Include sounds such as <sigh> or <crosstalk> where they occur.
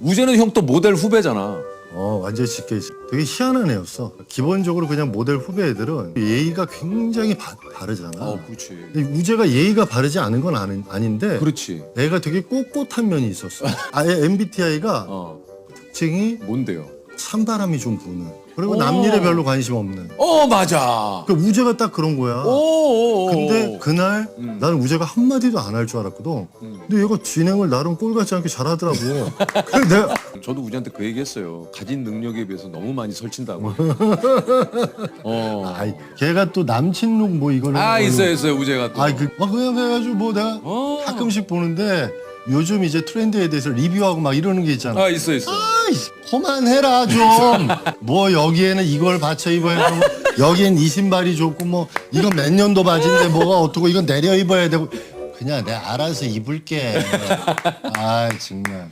우재는 형 또 모델 후배잖아. 어 완전 쉽게 되게 희한한 애였어. 기본적으로 그냥 모델 후배 애들은 예의가 굉장히 바, 바르잖아. 어, 그렇지. 근데 우재가 예의가 바르지 않은 건 아는, 아닌데 그렇지. 애가 되게 꼿꼿한 면이 있었어. 아예 MBTI가 어, 특징이 뭔데요? 찬바람이 좀 부는. 그리고 오. 남일에 별로 관심 없는. 어, 맞아. 그 우재가 딱 그런 거야. 오. 근데 그날 음. 나는 우재가 한마디도 안 할 줄 알았거든. 근데 얘가 진행을 나름 꼴 같지 않게 잘하더라고. <laughs> 그래서 내가 저도 우재한테 그 얘기했어요. 가진 능력에 비해서 너무 많이 설친다고. <laughs> 어. 아이 걔가 또 남친룩 뭐 이거는 아, 있어요, 있어요. 우재가 또. 아이 그 아, 그냥 해가지고 뭐 내가 어. 가끔씩 보는데 요즘 이제 트렌드에 대해서 리뷰하고 막 이러는 게 있잖아. 아, 있어, 있어. 그만해라 좀. 뭐 여기에는 이걸 받쳐 입어야 되고 여기엔 이 신발이 좋고 뭐 이건 몇 년도 바지인데 뭐가 어떻고 이건 내려 입어야 되고 그냥 내가 알아서 입을게. 아 정말.